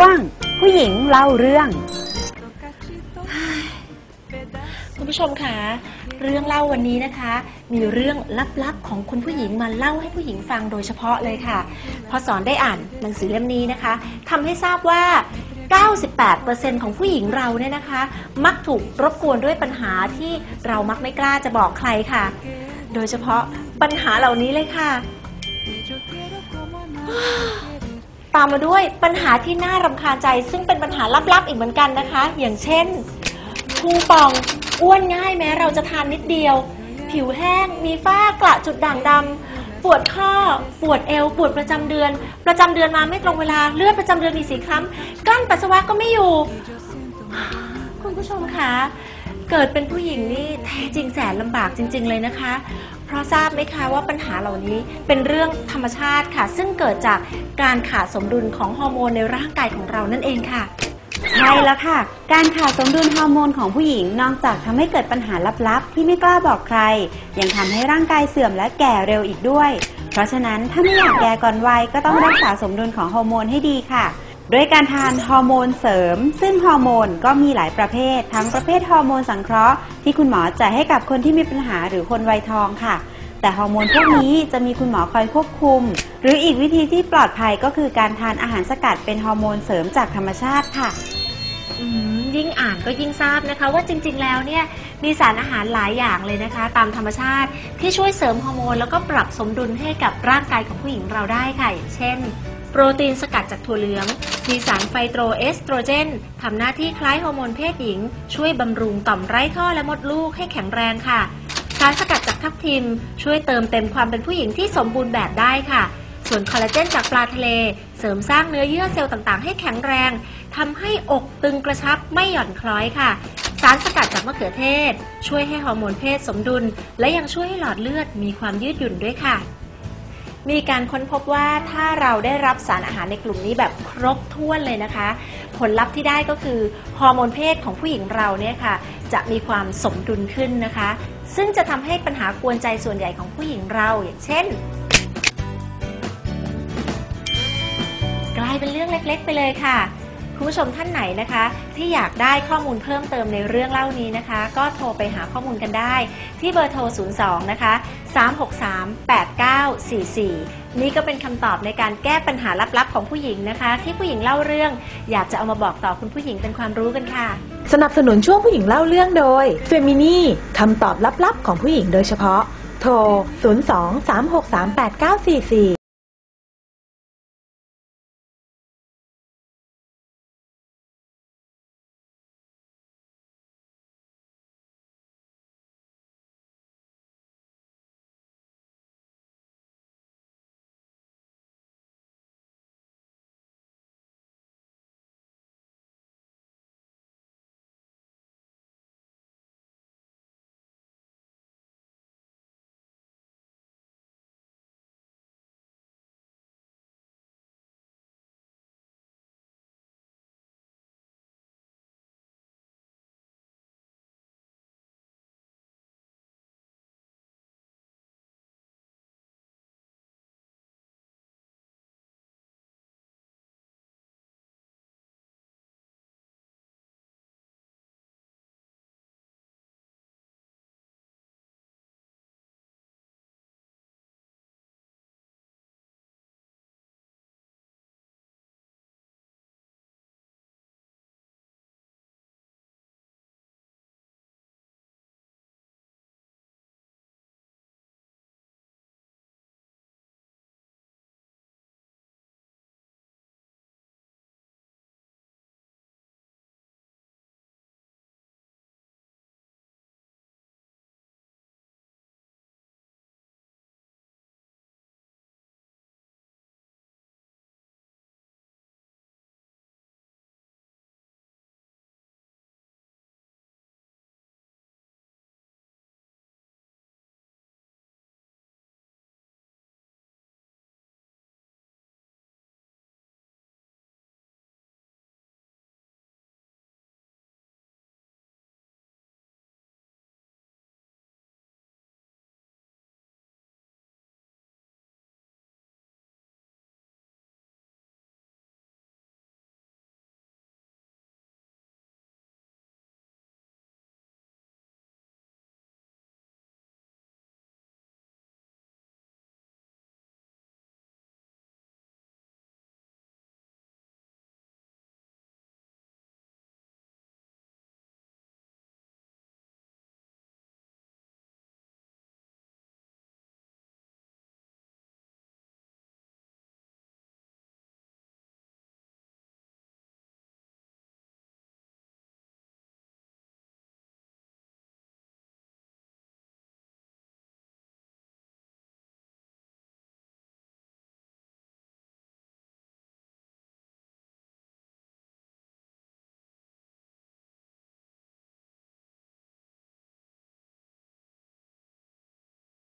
ช่วง ผู้หญิงเล่าเรื่อง คุณผู้ชมคะเรื่องเล่าวันนี้นะคะ มีเรื่องลับๆของคุณผู้หญิงมาเล่าให้ผู้หญิงฟังโดยเฉพาะเลยค่ะ พอสอนได้อ่านหนังสือเล่มนี้นะคะทำให้ทราบว่า 98%ของผู้หญิงเราเนี่ยนะคะ มักถูกรบกวนด้วยปัญหาที่เรามักไม่กล้าจะบอกใครค่ะ โดยเฉพาะปัญหาเหล่านี้เลยค่ะามมาด้วยปัญหาที่น่ารำคาญใจ ซึ่งเป็นปัญหาลับๆอีกเหมือนกันนะคะ อย่างเช่นพุงป่องอ้วนง่ายแม้เราจะทานนิดเดียว ผิวแห้ง มีฝ้ากระจุดด่างดำปวดข้อ ปวดเอว ปวดประจำเดือน ประจำเดือนมาไม่ตรงเวลาเลือดประจำเดือนมีสีคล้ำกั้นปัสสาวะก็ไม่อยู่ คุณผู้ชมคะเกิดเป็นผู้หญิงนี่แท้จริงแสนลำบากจริง ๆ เลยนะคะ เพราะทราบไหมคะว่าปัญหาเหล่านี้เป็นเรื่องธรรมชาติค่ะ ซึ่งเกิดจากการขาดสมดุลของฮอร์โมนในร่างกายของเรานั่นเองค่ะ ใช่แล้วค่ะ การขาดสมดุลฮอร์โมนของผู้หญิงนอกจากทำให้เกิดปัญหาลับๆ ที่ไม่กล้าบอกใคร ยังทำให้ร่างกายเสื่อมและแก่เร็วอีกด้วย เพราะฉะนั้นถ้าไม่อยากแก่ก่อนวัยก็ต้องรักษาสมดุลของฮอร์โมนให้ดีค่ะ ด้วยการทานฮอร์โมนเสริม ซึ่งฮอร์โมนก็มีหลายประเภท ทั้งประเภทฮอร์โมนสังเคราะห์ที่คุณหมอจ่ายให้กับคนที่มีปัญหาหรือคนวัยทองค่ะ แต่ฮอร์โมนพวกนี้จะมีคุณหมอคอยควบคุม หรืออีกวิธีที่ปลอดภัยก็คือการทานอาหารสกัดเป็นฮอร์โมนเสริมจากธรรมชาติค่ะยิ่งอ่านก็ยิ่งทราบนะคะ ว่าจริง ๆ แล้วเนี่ยมีสารอาหารหลายอย่างเลยนะคะ ตามธรรมชาติที่ช่วยเสริมฮอร์โมนแล้วก็ปรับสมดุลให้กับร่างกายของผู้หญิงเราได้ค่ะ เช่น รตีนสกัดจากถั่วเหลือง มีสารไฟโตรเอสโตรเจนทำหน้าที่คล้ายฮอร์โมนเพศหญิง ช่วยบำรุงต่อมไร้ท่อและมดลูกให้แข็งแรงค่ะ สารสกัดจากทับทิม ช่วยเติมเต็มความเป็นผู้หญิงที่สมบูรณ์แบบได้ค่ะ ส่วนคอลลาเจนจากปลาทะเล เสริมสร้างเนื้อเยื่อเซลล์ต่างๆ ให้แข็งแรงทำให้อกตึงกระชับไม่หย่อนคล้อยค่ะสารสกัดจากมะเขือเทศ ช่วยให้ฮอร์โมนเพศสมดุล และยังช่วยให้หลอดเลือดมีความยืดหยุ่นด้วยค่ะ มีการค้นพบว่าถ้าเราได้รับสารอาหารในกลุ่มนี้แบบครบถ้วนเลยนะคะ ผลลัพธ์ที่ได้ก็คือฮอร์โมนเพศของผู้หญิงเราเนี่ยค่ะ จะมีความสมดุลขึ้นนะคะ ซึ่งจะทำให้ปัญหากวนใจส่วนใหญ่ของผู้หญิงเรา อย่างเช่น กลายเป็นเรื่องเล็ก ๆ ไปเลยค่ะ คุณผู้ชมท่านไหนนะคะ ที่อยากได้ข้อมูลเพิ่มเติมในเรื่องเล่านี้นะคะ ก็โทรไปหาข้อมูลกันได้ ที่เบอร์โทร 02 นะคะ 363 8944 นี่ก็เป็นคำตอบในการแก้ปัญหาลับๆของผู้หญิงนะคะ ที่ผู้หญิงเล่าเรื่อง อยากจะเอามาบอกต่อคุณผู้หญิงเป็นความรู้กันค่ะ สนับสนุนช่วงผู้หญิงเล่าเรื่องโดยเฟมินี่คำตอบลับๆของผู้หญิงโดยเฉพาะ โทร 02 363 8944